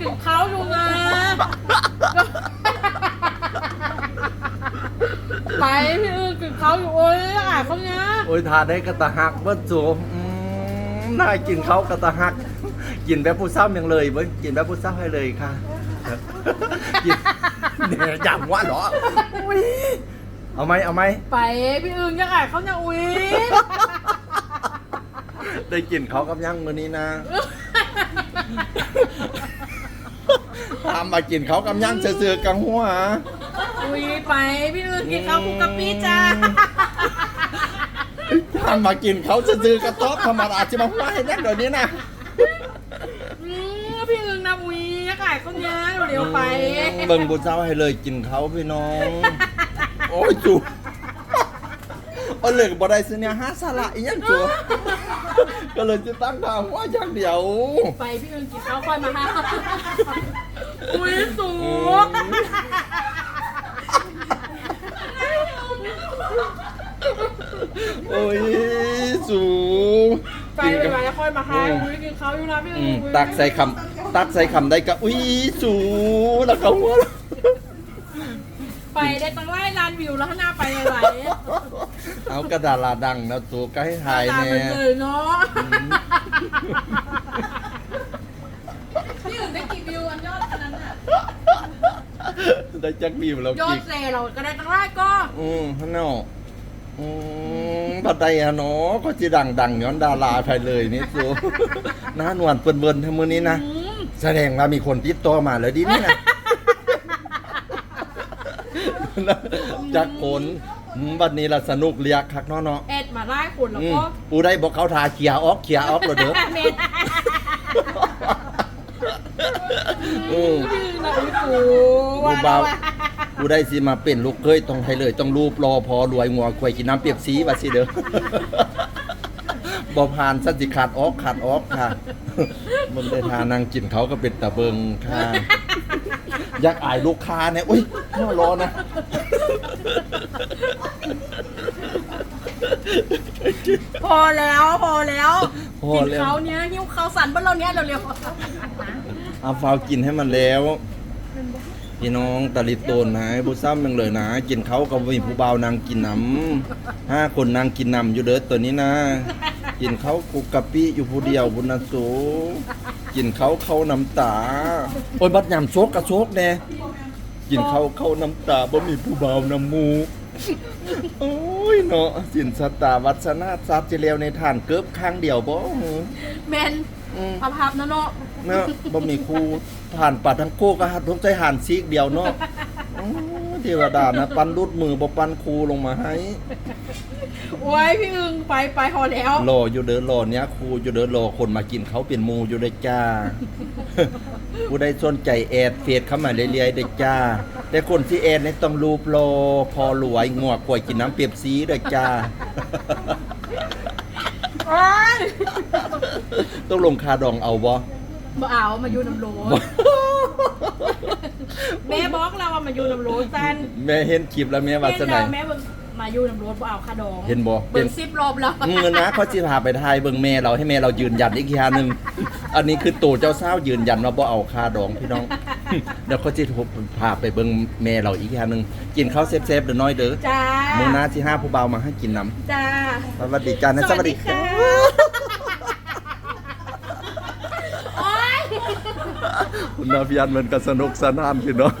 กินข้าวอยู่นะ ไปพี่อึ้งกินข้าวอยู่โอ้ยอะเขาเนี้ยโอ้ยทานได้กระตะหักเบิ้สูอืมน่ากินเขากระตะหัก กินแบบผู้เศร้ายังเลยเบิ้กินแบบผู้เศร้าให้เลยค่ะกินเนี่ยจำว่าเหรออุ๊ยเอาไหมเอาไหม ไปพี่อึ้งยังอะเขาเนี้ยอุ้ยได้กินเขากับยังมือนี้นะ ทำมากินเขากับยังเสือๆกังหัว อุ้ยไปพี่อึ้งกินข้าวคุกกะปิจ้าทำมากินเขาซื้อๆกระต๊อบธรรมดาจะมาว่าให้แน่เดี๋ยวนี้นะอืมพี่อึ้งนะอุ้ยยังอะเขาเนี้ยเร็วๆไป เบิ่งบุญเศร้าให้เลยกินเขาพี่น้อง โอ้ยจู เอาเลยบ่ได้ซื้อเนี่ยห้าสละอีหยังจูก็เลยจะตั้งทางว่าอย่างเดียว ไปพี่อึ้งกินข้าวค่อยมาหาอุ้ยสูงโอ้ยสูไปกินไปกับไปแล้วค่อยมาหาอุ้ยกินข้าวอยู่นะพี่อือึ้มงตักใส่คำตักใส่คำได้ก็อุ้ยสูแล้วก็หัวเราะ ไปได้ตั้งไล่ลานวิวแล้วข้างหน้าไปไหลเอากระดาษลาดังนะตัวก็ให้ถ่ายตามแน่ไปเลยเนาะพี่อึ้งได้กี่วิวอันยอดอันนั้นอะได้จักบีบแล้วยอกิดกเซเราก็ได้ตั้งไล่ก็อืมฮันเนาะอืมปัดใดอะเนาะก็จะดังดังๆย้อนดาราไปเลยนี่สู หน้าหนวลเปิ่นเบิ่นทั้งมื้อนี้นะ อืมแสดงว่ามีคนติดต่อมาแล้วดินี่นะ จากคนอืมวันนี้ละสนุกเรียกคักเนาะเนาะเอ็ดมาไล่คนแล้วอืมก็ปูได้บอกเขาทาเขียออกเขียออกแล้วเด้อเมนอืมพี่อึ้งนะอุ้ยสูกูเบากูได้สิมาเป็นลูกเคยต้องให้เลยต้องรูปรอพอรวยงัวควยกินน้ำเปียกสีว่าสิเด้อ บ่ผ่านสันสิขาดออกขาดออกค่ะ มันได้ทานั่งกินเขาก็เป็นตะเบิงค่ะอยากอายลูกค้าเนี่ยอุ้ยน่ารอนะพอแล้วพอแล้วพอกินแล้วเขาเนี้ยหิ้วเขาสันบ้านเราเนี้ยเร็วเอาฟาวกินให้มันแล้วพี่น้องตะลิดโตนนะผู้ซ้ำยังเลยนะกินเขากับมีผู้เบาวนางกินน้ำห้าคนนางกินน้ำอยู่เด้อตัวนี้นะ กินเขากุกกะปิอยู่ผู้เดียวบุญนะสูกินเขาเข้าน้ำตาโอ้ยบัดยำโซกกะโซกแน่กินเขาเข้าน้ำตาบ่มีผู้เบาวนำหมูโอ้ยเนาะสินสตาวัฒนาทรัพย์จะเลวในฐานเกิบข้างเดียวบ่หือๆแมนอืมพับพับๆนะเนาะเนาะบ่มีครูผ่านปัดทั้งโคก็หัดทุกใจหันซีกเดียวเนาะอ๋อเทวดานะปันรุดมือบ่ปันครูลงมาให้ โอ้ยพี่อึงไปไปพอแล้วรออยู่เด้อรอเนี้ยครูอยู่เด้อรอคนมากินเขาเป็นหมูอยู่ได้อจ้าผู้ใดสนใจแอดเฟซเข้ามาเรื่อยๆได้อจ้า แต่คนที่แอดนี่ต้องรูปรอพอรวยงวกกล้วยกินน้ำเปียบสีได้อจ้าโอ้ยต้องลงคาดองเอาบ่บ่เอามาอยู่น้ำโหลแม่บอกเราว่ามาอยู่น้ำโหลซันแม่เห็นคลิปแล้วแม่ว่าเห็นจะไหนแล้วแม่เบิ่ง มาอยู่น้ำโหลบ่เอาค่าดองเห็นบ่เบิ่งซิปรอบแล้วเงินนะเขาจะพาไปทายเบิ่งแม่เราให้แม่เรายืนยันอีกทีหนึงอันนี้คือตู่เจ้าสาวยืนยันว่าบ่เอาค่าดองพี่น้อง เดี๋ยวเขาจะพาไปเบิ่งแม่เราอีกทีหนึงกินข้าวเซฟๆเด้อน้อยเด้อจ้ามื้อหน้าสิหาผู้เบาวมาให้กินน้จ้าำสวัสดีจ้านะสวัสดีค่ะ โอ้ยคุณนาพิยันเหมือนกันสนุกสนานพี่น้อง